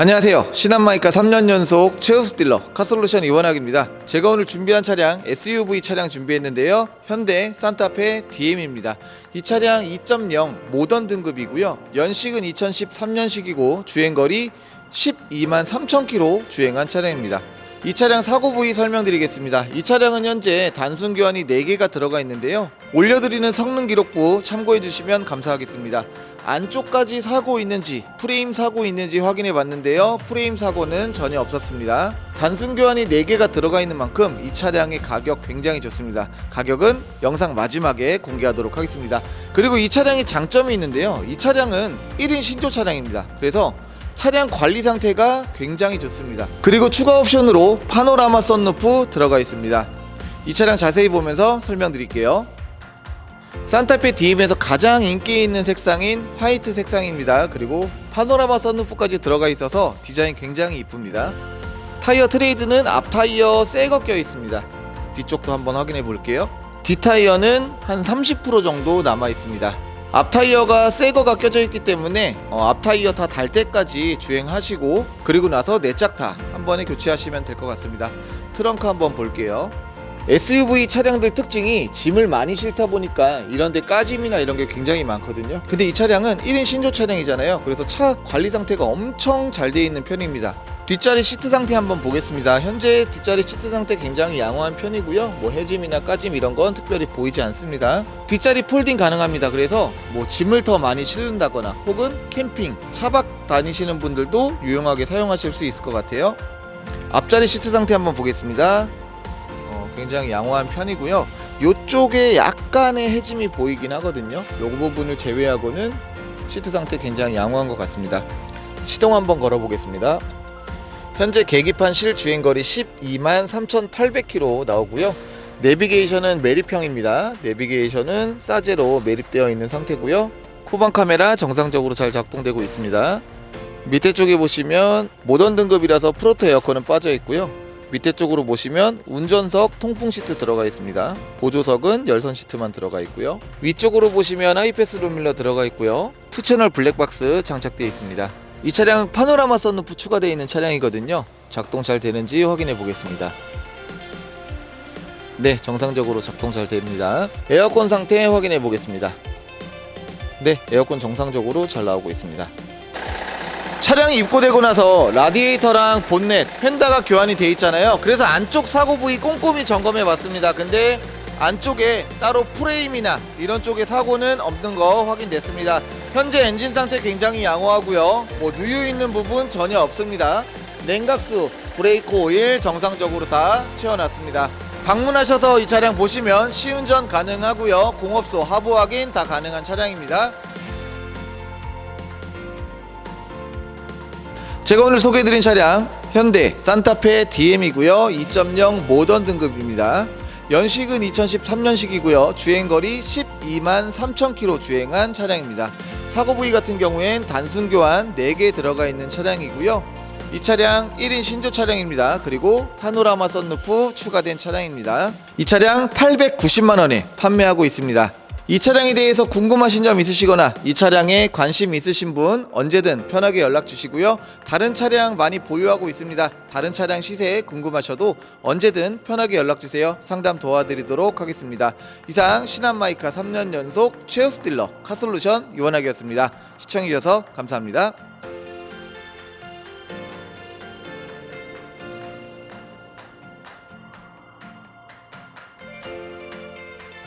안녕하세요. 신한마이카 3년 연속 최우수 딜러 카솔루션 이원학입니다. 제가 오늘 준비한 차량 SUV 차량 준비했는데요. 현대 산타페 DM입니다. 이 차량 2.0 모던 등급이고요. 연식은 2013년식이고 주행거리 12만 3천 킬로 주행한 차량입니다. 이 차량 사고 부위 설명드리겠습니다. 이 차량은 현재 단순 교환이 4개가 들어가 있는데요. 올려드리는 성능 기록부 참고해 주시면 감사하겠습니다. 안쪽까지 사고 있는지 프레임 사고 있는지 확인해 봤는데요. 프레임 사고는 전혀 없었습니다. 단순 교환이 4개가 들어가 있는 만큼 이 차량의 가격 굉장히 좋습니다. 가격은 영상 마지막에 공개하도록 하겠습니다. 그리고 이 차량의 장점이 있는데요. 이 차량은 1인 신조 차량입니다. 그래서 차량 관리 상태가 굉장히 좋습니다. 그리고 추가 옵션으로 파노라마 썬루프 들어가 있습니다. 이 차량 자세히 보면서 설명드릴게요. 산타페 DM에서 가장 인기 있는 색상인 화이트 색상입니다. 그리고 파노라마 썬루프까지 들어가 있어서 디자인 굉장히 이쁩니다. 타이어 트레이드는 앞 타이어 새거 껴 있습니다. 뒤쪽도 한번 확인해 볼게요. 뒷 타이어는 한 30% 정도 남아 있습니다. 앞 타이어가 새 거가 껴져 있기 때문에 어, 앞 타이어 다 달 때까지 주행하시고 그리고 나서 내짝 다 한 번에 교체하시면 될 것 같습니다. 트렁크 한번 볼게요. SUV 차량들 특징이 짐을 많이 싣다 보니까 이런 데 까짐이나 이런 게 굉장히 많거든요. 근데 이 차량은 1인 신조 차량이잖아요. 그래서 차 관리 상태가 엄청 잘 되어 있는 편입니다. 뒷자리 시트 상태 한번 보겠습니다. 현재 뒷자리 시트 상태 굉장히 양호한 편이고요. 뭐 해짐이나 까짐 이런 건 특별히 보이지 않습니다. 뒷자리 폴딩 가능합니다. 그래서 뭐 짐을 더 많이 실른다거나 혹은 캠핑, 차박 다니시는 분들도 유용하게 사용하실 수 있을 것 같아요. 앞자리 시트 상태 한번 보겠습니다. 어, 굉장히 양호한 편이고요. 이쪽에 약간의 해짐이 보이긴 하거든요. 요 부분을 제외하고는 시트 상태 굉장히 양호한 것 같습니다. 시동 한번 걸어보겠습니다. 현재 계기판 실주행 거리 12만 3,800km 나오고요. 내비게이션은 매립형입니다. 내비게이션은 사제로 매립되어 있는 상태고요. 후방 카메라 정상적으로 잘 작동되고 있습니다. 밑에 쪽에 보시면 모던 등급이라서 프로토 에어컨은 빠져 있고요. 밑에 쪽으로 보시면 운전석 통풍 시트 들어가 있습니다. 보조석은 열선 시트만 들어가 있고요. 위쪽으로 보시면 하이패스 룸밀러 들어가 있고요. 투 채널 블랙박스 장착되어 있습니다. 이 차량은 파노라마 썬루프 추가되어 있는 차량이거든요. 작동 잘 되는지 확인해 보겠습니다. 네, 정상적으로 작동 잘 됩니다. 에어컨 상태 확인해 보겠습니다. 네, 에어컨 정상적으로 잘 나오고 있습니다. 차량이 입고되고 나서 라디에이터랑 본넷, 펜다가 교환이 돼 있잖아요. 그래서 안쪽 사고 부위 꼼꼼히 점검해 봤습니다. 근데 안쪽에 따로 프레임이나 이런 쪽에 사고는 없는 거 확인됐습니다. 현재 엔진 상태 굉장히 양호하고요. 뭐 누유 있는 부분 전혀 없습니다. 냉각수, 브레이크 오일 정상적으로 다 채워놨습니다. 방문하셔서 이 차량 보시면 시운전 가능하고요. 공업소 하부 확인 다 가능한 차량입니다. 제가 오늘 소개해드린 차량 현대 산타페 DM이고요. 2.0 모던 등급입니다. 연식은 2013년식이고요. 주행거리 12만 3천 킬로 주행한 차량입니다. 사고 부위 같은 경우엔 단순 교환 4개 들어가 있는 차량이고요. 이 차량 1인 신조 차량입니다. 그리고 파노라마 썬루프 추가된 차량입니다. 이 차량 890만원에 판매하고 있습니다 이 차량에 대해서 궁금하신 점 있으시거나 이 차량에 관심 있으신 분 언제든 편하게 연락 주시고요. 다른 차량 많이 보유하고 있습니다. 다른 차량 시세 궁금하셔도 언제든 편하게 연락 주세요. 상담 도와드리도록 하겠습니다. 이상 신한마이카 3년 연속 최우스 딜러 카솔루션 유원학이었습니다. 시청해 주셔서 감사합니다.